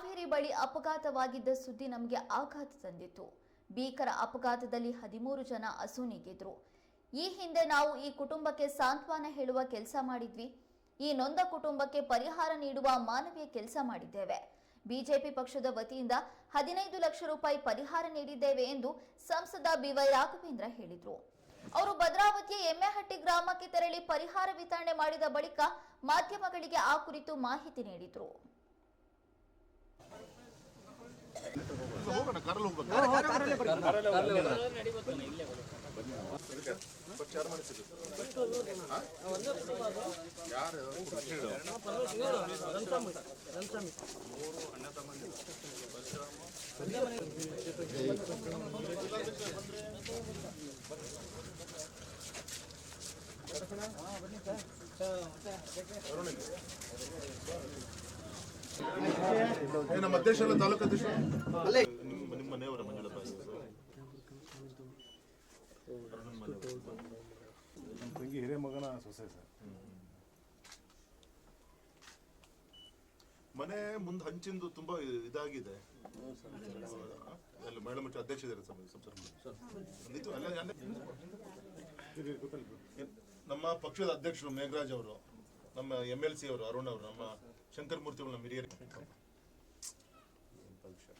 ಹಾವೇರಿ ಬಳಿ ಅಪಘಾತವಾಗಿದ್ದ ಸುದ್ದಿ ನಮಗೆ ಆಘಾತ ತಂದಿತ್ತು. ಭೀಕರ ಅಪಘಾತದಲ್ಲಿ ಹದಿಮೂರು ಜನ ಅಸೂನಿಗಿದ್ರು ಈ ಹಿಂದೆ ನಾವು ಈ ಕುಟುಂಬಕ್ಕೆ ಸಾಂತ್ವನ ಹೇಳುವ ಕೆಲಸ ಮಾಡಿದ್ವಿ. ಈ ನೊಂದ ಕುಟುಂಬಕ್ಕೆ ಪರಿಹಾರ ನೀಡುವ ಮಾನವೀಯ ಕೆಲಸ ಮಾಡಿದ್ದೇವೆ. ಬಿಜೆಪಿ ಪಕ್ಷದ ವತಿಯಿಂದ ಹದಿನೈದು ಲಕ್ಷ ರೂಪಾಯಿ ಪರಿಹಾರ ನೀಡಿದ್ದೇವೆ ಎಂದು ಸಂಸದ ಬಿವೈ ರಾಘವೇಂದ್ರ ಹೇಳಿದರು. ಅವರು ಭದ್ರಾವತಿಯ ಎಮ್ಮೆಹಟ್ಟಿ ಗ್ರಾಮಕ್ಕೆ ತೆರಳಿ ಪರಿಹಾರ ವಿತರಣೆ ಮಾಡಿದ ಬಳಿಕ ಮಾಧ್ಯಮಗಳಿಗೆ ಆ ಕುರಿತು ಮಾಹಿತಿ ನೀಡಿದರು. ಹೋಗೋಣ ಕಾರಲ್ಲಿ ಹೋಗ್ಬೇಕು. ನಮ್ಮ ಅಧ್ಯಕ್ಷ ಅಲ್ಲ ತಾಲೂಕು ಅಧ್ಯಕ್ಷ ನಿಮ್ಮ ನಿಮ್ಮ ಮನೆಯವರ ಮಂಜುಳಪ್ಪ ನಮ್ಮ ತಂಗಿ ಹಿರೇ ಮಗನ ಸೊಸೆ ಸರ್. ಮನೆ ಮುಂದೆ ಹಂಚಿಂದು ತುಂಬಾ ಇದಾಗಿದೆ. ಅಲ್ಲಿ ಮಹಿಳಾ ಮಟ್ಟ ಅಧ್ಯಕ್ಷ ಇದ್ದಾರೆ ನಮ್ಮ ಪಕ್ಷದ ಅಧ್ಯಕ್ಷರು ಮೇಘರಾಜ್ ಅವರು ನಮ್ಮ ಎಂ ಎಲ್ ಸಿ ಅವರು ಅರುಣ್ ಅವರು ನಮ್ಮ ಶಂಕರ್ ಮೂರ್ತಿ ಅವರು ನಮ್ಮ ಹಿರಿಯರು ಇದೆ. ಮಕ್ಕಳು ಸರಿ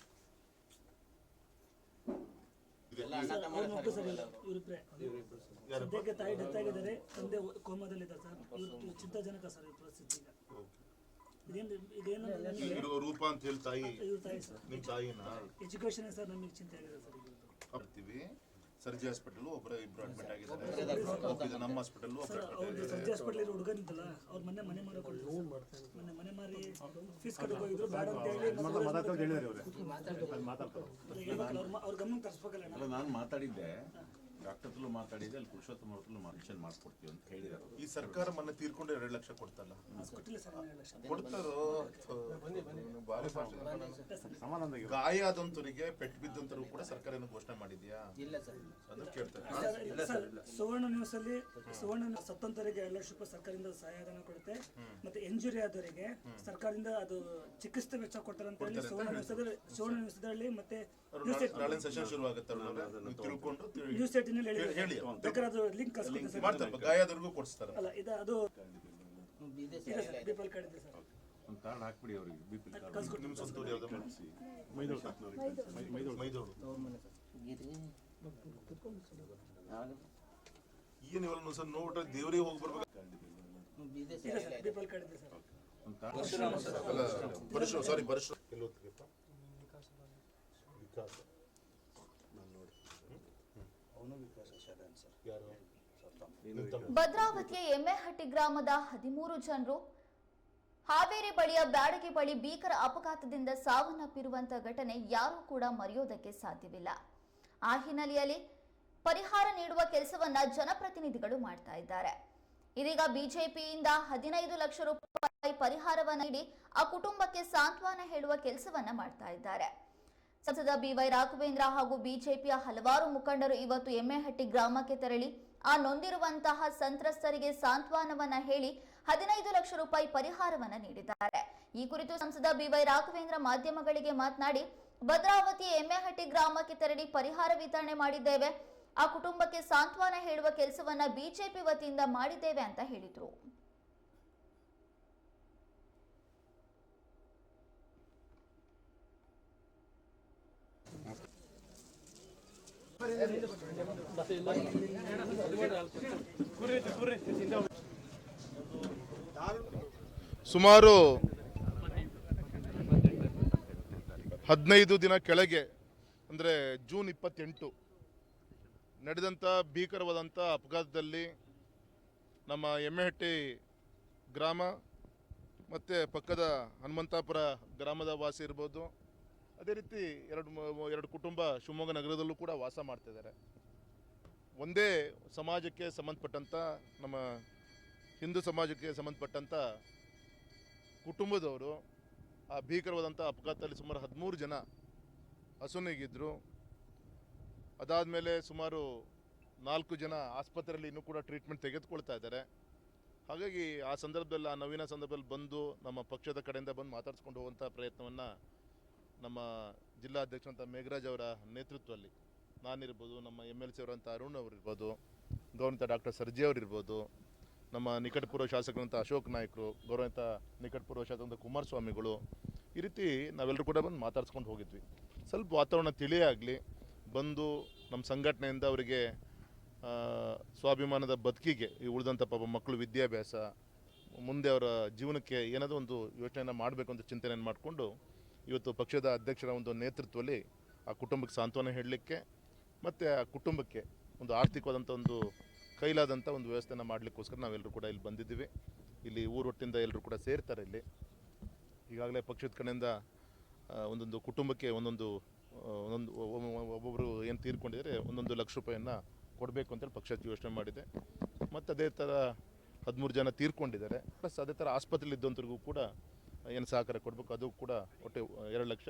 ಇಲ್ಲ ಇವರಿಬ್ರೆ ಯಾರಪ್ಪ? ಸದ್ಯಕ್ಕೆ ತಾಯಿ ಡೆತ್ ಆಗಿದ್ದಾರೆ. ತಂದೆ ಕೋಮಾದಲ್ಲಿದ್ದಾರೆ ಸರ್. ಇವ್ರು ಚಿಂತಾಜನಕ ಸರ್ ಇವ್ರ ಪರಿಸ್ಥಿತಿ ಈಗ. ಇದೇನು ಇದೇನು ಇವ್ರು ರೂಪಾ ಅಂತ ಹೇಳಿ ತಾಯಿ. ಇವ್ರ ತಾಯಿ ಸರ್. ನಿಮ್ ತಾಯಿನ? ಎಜುಕೇಶನ್ ಸರ್ ನಮಗೆ ಚಿಂತೆ ಆಗಿದೆ ಸರ್ ಈಗ. ಸರ್ಜಿ ಹಾಸ್ಪಿಟಲ್ ಒಬ್ಬರ ಇಬ್ರು ಅಡ್ಮಿಟ್ ಆಗಿದ್ದಾರೆ. ಒಬ್ಬಿದೆ ನಮ್ಮ ಹಾಸ್ಪಿಟಲ್ ಅಡ್ಮಿಟ್ ಸರ್ಜಿ ಹಾಸ್ಪಿಟಲ್ ಇರೋ ಹುಡುಗನಿದ್ದಲ್ಲ ಅವ್ರ ಮೊನ್ನೆ ಮನೆ ಮಾರೋ ಮೊನ್ನೆ ಮನೆ ಮಾರಿ ಫೀಸ್ ಕಟ್ಟಕ್ಕೆ ಹೋಗಿದ್ರು ಬೇಡ ಅಂತ ಹೇಳಿ ಹೇಳಿದಾರೆ ಮಾತಾಡ್ತಾರೆ. ಅವ್ರ ಅವ್ರ ಗಮನ ತರಿಸ್ಬೇಕಲ್ಲ ನಾನು ಮಾತಾಡಿದ್ದೆ. ಡಾಕ್ಟರ್ ಮಾತಾಡಿದೆ ಮಾತಾಡಿದ್ದೆ ಅಲ್ಲಿ ಪುರುಷೋತ್ತಮ ಮೆನ್ಷನ್ ಮಾಡ್ಕೊಡ್ತೀವಿ ಅಂತ ಹೇಳಿದಾರೆ ಈ ಸರ್ಕಾರ ಮನೆ ತೀರ್ಕೊಂಡು ಎರಡು ಲಕ್ಷ ಕೊಡ್ತಲ್ಲ? ಕೊಡ್ತಾರೋ? ಭಾರಿ ಭಾಷೆ. ಗಾಯ ಆದಂತವರಿಗೆ ಪೆಟ್ಟು ಬಿದ್ದಂತರು ಕೂಡ ಸರ್ಕಾರ ಏನು ಘೋಷಣೆ ಮಾಡಿದ್ಯಾ? ಇಲ್ಲ ಸರ್. ಅದನ್ನ ಕೇಳ್ತಾರೆ ಸರ್, ಇಲ್ಲ ಸುವರ್ಣ ನ್ಯೂಸ್ ಅಲ್ಲಿ ಸುವರ್ಣ ನ್ಯೂಸ್ ಸತ್ತಂತರಿಗೆ ಎರಡು ಲಕ್ಷ ರೂಪಾಯಿ ಸರ್ಕಾರದಿಂದ ಸಹಾಯಧನ ಕೊಡುತ್ತೆ. ಮತ್ತೆ ಎಂಜುರಿ ಆದವರಿಗೆ ಸರ್ಕಾರದಿಂದ ಅದು ಚಿಕಿತ್ಸೆ ವೆಚ್ಚ ಕೊಡ್ತಾರೆ ಅಂತ ಹೇಳಿ ಸುವರ್ಣ ನ್ಯೂಸ್ ಅಲ್ಲಿ ಸುವರ್ಣ ನ್ಯೂಸ್ ಅಲ್ಲಿ ಮತ್ತೆ ನ್ಯೂಸ್ ಸೆಷನ್ ಶುರು ಆಗುತ್ತೆ ತಿಳ್ಕೊಂಡು ತಿಳಿ- ನ್ಯೂಸ್ ಹೇಳಿ ಹೇಳಿ. ಬೇಕಾದ್ರೆ ಅದು ಲಿಂಕ್ ಕಳ್ಸ್ಕೊಡ್ತೀನಿ ಸರ್. ಮಾಡ್ತಾರೆ ಗಾಯದವ್ರಿಗೂ ಕೊಡಿಸ್ತಾರೆ. ಅಲ್ಲ ಇದು ಅದು ವಿದೇಶಿ ಇದೆ ಸರ್ ಬಿಪಲ್ ಕಾರ್ಡ್ ಇದೆ ಸರ್. ಒಂದು ಕಾರ್ಡ್ ಹಾಕ್ಬಿಡಿ ಅವರಿಗೆ ಬಿ ಪಿ ಕಾರ್ಡ್ ನಿಮ್ಮ ಸ್ವಂತ ಊರು ಮೈದೋಳು ಮೈದೋಳು ನೋಡ್ಬಿಟ್ರೆ ದೇವರಿಗೆ ಹೋಗಿ ಬರ್ಬೇಕು? ಇದೆ ಸರ್ ಬಿಪಲ್ ಕಾರ್ಡ್ ಇದೆ ಸರ್. ಒಂದು ಕಾರ್ಡ್ ಅಲ್ಲ ಪರಶು ಸಾರಿ ಪರಶು ಎಲ್ಲಿ ಓದ್ತಿದ್ಯಪ್ಪ? ವಿಕಾಸ. ಭದ್ರಾವತಿಯ ಎಮ್ಮೆಹಟ್ಟಿ ಗ್ರಾಮದ ಹದಿಮೂರು ಜನರು ಹಾವೇರಿ ಬಳಿಯ ಬ್ಯಾಡಗಿ ಬಳಿ ಭೀಕರ ಅಪಘಾತದಿಂದ ಸಾವನ್ನಪ್ಪಿರುವಂತಹ ಘಟನೆ ಯಾರೂ ಕೂಡ ಮರೆಯೋದಕ್ಕೆ ಸಾಧ್ಯವಿಲ್ಲ. ಆ ಹಿನ್ನೆಲೆಯಲ್ಲಿ ಪರಿಹಾರ ನೀಡುವ ಕೆಲಸವನ್ನ ಜನಪ್ರತಿನಿಧಿಗಳು ಮಾಡ್ತಾ ಇದ್ದಾರೆ. ಇದೀಗ ಬಿಜೆಪಿಯಿಂದ ಹದಿನೈದು ಲಕ್ಷ ರೂಪಾಯಿ ಪರಿಹಾರವನ್ನು ನೀಡಿ ಆ ಕುಟುಂಬಕ್ಕೆ ಸಾಂತ್ವನ ಹೇಳುವ ಕೆಲಸವನ್ನ ಮಾಡ್ತಾ ಇದ್ದಾರೆ. ಸಂಸದ ಬಿವೈ ರಾಘವೇಂದ್ರ ಹಾಗೂ ಬಿಜೆಪಿಯ ಹಲವಾರು ಮುಖಂಡರು ಇವತ್ತು ಎಮ್ಮೆಹಟ್ಟಿ ಗ್ರಾಮಕ್ಕೆ ತೆರಳಿ, ಆ ನೊಂದಿರುವಂತಹ ಸಂತ್ರಸ್ತರಿಗೆ ಸಾಂತ್ವನವನ್ನ ಹೇಳಿ ಹದಿನೈದು ಲಕ್ಷ ರೂಪಾಯಿ ಪರಿಹಾರವನ್ನ ನೀಡಿದ್ದಾರೆ. ಈ ಕುರಿತು ಸಂಸದ ಬಿವೈ ರಾಘವೇಂದ್ರ ಮಾಧ್ಯಮಗಳಿಗೆ ಮಾತನಾಡಿ ಭದ್ರಾವತಿಯ ಎಮ್ಮೆಹಟ್ಟಿ ಗ್ರಾಮಕ್ಕೆ ತೆರಳಿ ಪರಿಹಾರ ವಿತರಣೆ ಮಾಡಿದ್ದೇವೆ. ಆ ಕುಟುಂಬಕ್ಕೆ ಸಾಂತ್ವನ ಹೇಳುವ ಕೆಲಸವನ್ನ ಬಿಜೆಪಿ ವತಿಯಿಂದ ಮಾಡಿದ್ದೇವೆ ಅಂತ ಹೇಳಿದ್ರು. ಸುಮಾರು ಹದಿನೈದು ದಿನ ಕೆಳಗೆ, ಅಂದರೆ ಜೂನ್ ಇಪ್ಪತ್ತೆಂಟು ನಡೆದಂಥ ಭೀಕರವಾದಂಥ ಅಪಘಾತದಲ್ಲಿ ನಮ್ಮ ಎಮ್ಮೆಹಟ್ಟಿ ಗ್ರಾಮ ಮತ್ತು ಪಕ್ಕದ ಹನುಮಂತಾಪುರ ಗ್ರಾಮದ ವಾಸಿ ಇರ್ಬೋದು. ಅದೇ ರೀತಿ ಎರಡು ಎರಡು ಕುಟುಂಬ ಶಿವಮೊಗ್ಗ ನಗರದಲ್ಲೂ ಕೂಡ ವಾಸ ಮಾಡ್ತಿದ್ದಾರೆ ಒಂದೇ ಸಮಾಜಕ್ಕೆ ಸಂಬಂಧಪಟ್ಟಂಥ ನಮ್ಮ ಹಿಂದೂ ಸಮಾಜಕ್ಕೆ ಸಂಬಂಧಪಟ್ಟಂಥ ಕುಟುಂಬದವರು ಆ ಭೀಕರವಾದಂಥ ಅಪಘಾತದಲ್ಲಿ ಸುಮಾರು ಹದಿಮೂರು ಜನ ಹಸುನಿಗಿದ್ದರು ಅದಾದ ಮೇಲೆ ಸುಮಾರು ನಾಲ್ಕು ಜನ ಆಸ್ಪತ್ರೆಯಲ್ಲಿ ಇನ್ನೂ ಕೂಡ ಟ್ರೀಟ್ಮೆಂಟ್ ತೆಗೆದುಕೊಳ್ತಾ ಇದ್ದಾರೆ. ಹಾಗಾಗಿ ಆ ಸಂದರ್ಭದಲ್ಲಿ, ಆ ನವೀನ ಸಂದರ್ಭದಲ್ಲಿ ಬಂದು ನಮ್ಮ ಪಕ್ಷದ ಕಡೆಯಿಂದ ಬಂದು ಮಾತಾಡಿಸ್ಕೊಂಡು ಹೋಗುವಂಥ ಪ್ರಯತ್ನವನ್ನು ನಮ್ಮ ಜಿಲ್ಲಾಧ್ಯಕ್ಷರಂಥ ಮೇಘರಾಜ್ ಅವರ ನೇತೃತ್ವದಲ್ಲಿ ನಾನಿರ್ಬೋದು, ನಮ್ಮ ಎಂ ಎಲ್ ಸಿ ಅವರಂಥ ಅರುಣ್ ಅವರಿರ್ಬೋದು ಗೌರವಂತ ಡಾಕ್ಟರ್ ಸರ್ಜಿ ಅವರಿರ್ಬೋದು, ನಮ್ಮ ನಿಕಟಪೂರ್ವ ಶಾಸಕರಂಥ ಅಶೋಕ್ ನಾಯಕರು ಗೌರವಂತ ನಿಕಟಪೂರ್ವ ಶಾಸಕರಂಥ ಕುಮಾರಸ್ವಾಮಿಗಳು, ಈ ರೀತಿ ನಾವೆಲ್ಲರೂ ಕೂಡ ಬಂದು ಮಾತಾಡ್ಸ್ಕೊಂಡು ಹೋಗಿದ್ವಿ. ಸ್ವಲ್ಪ ವಾತಾವರಣ ತಿಳಿಯಾಗಲಿ ಬಂದು ನಮ್ಮ ಸಂಘಟನೆಯಿಂದ ಅವರಿಗೆ ಸ್ವಾಭಿಮಾನದ ಬದುಕಿಗೆ ಈ ಉಳಿದಂಥ ಪಾಪ ಮಕ್ಕಳು ವಿದ್ಯಾಭ್ಯಾಸ, ಮುಂದೆ ಅವರ ಜೀವನಕ್ಕೆ ಏನಾದರೂ ಒಂದು ಯೋಚನೆಯನ್ನು ಮಾಡಬೇಕು ಅಂತ ಚಿಂತನೆಯನ್ನು ಮಾಡಿಕೊಂಡು ಇವತ್ತು ಪಕ್ಷದ ಅಧ್ಯಕ್ಷರ ಒಂದು ನೇತೃತ್ವದಲ್ಲಿ ಆ ಕುಟುಂಬಕ್ಕೆ ಸಾಂತ್ವನ ಹೇಳಲಿಕ್ಕೆ ಮತ್ತು ಆ ಕುಟುಂಬಕ್ಕೆ ಒಂದು ಆರ್ಥಿಕವಾದಂಥ ಒಂದು ಕೈಲಾದಂಥ ಒಂದು ವ್ಯವಸ್ಥೆನ ಮಾಡಲಿಕ್ಕೋಸ್ಕರ ನಾವೆಲ್ಲರೂ ಕೂಡ ಇಲ್ಲಿ ಬಂದಿದ್ದೀವಿ. ಇಲ್ಲಿ ಊರೊಟ್ಟಿಂದ ಎಲ್ಲರೂ ಕೂಡ ಸೇರ್ತಾರೆ ಇಲ್ಲಿ. ಈಗಾಗಲೇ ಪಕ್ಷದ ಕಡೆಯಿಂದ ಒಂದೊಂದು ಕುಟುಂಬಕ್ಕೆ ಒಂದೊಂದು ಒಂದೊಂದು ಒಬ್ಬೊಬ್ಬರು ಏನು ತೀರ್ಕೊಂಡಿದ್ದಾರೆ ಒಂದೊಂದು ಲಕ್ಷ ರೂಪಾಯಿಯನ್ನು ಕೊಡಬೇಕು ಅಂತೇಳಿ ಪಕ್ಷ ಯೋಚನೆ ಮಾಡಿದೆ. ಮತ್ತು ಅದೇ ಥರ ಹದಿಮೂರು ಜನ ತೀರ್ಕೊಂಡಿದ್ದಾರೆ. ಪ್ಲಸ್ ಅದೇ ಥರ ಆಸ್ಪತ್ರೆಯಲ್ಲಿ ಇದ್ದಂಥವ್ರಿಗೂ ಕೂಡ ಏನು ಸಹಕಾರ ಕೊಡಬೇಕು ಅದು ಕೂಡ ಒಟ್ಟು ಎರಡು ಲಕ್ಷ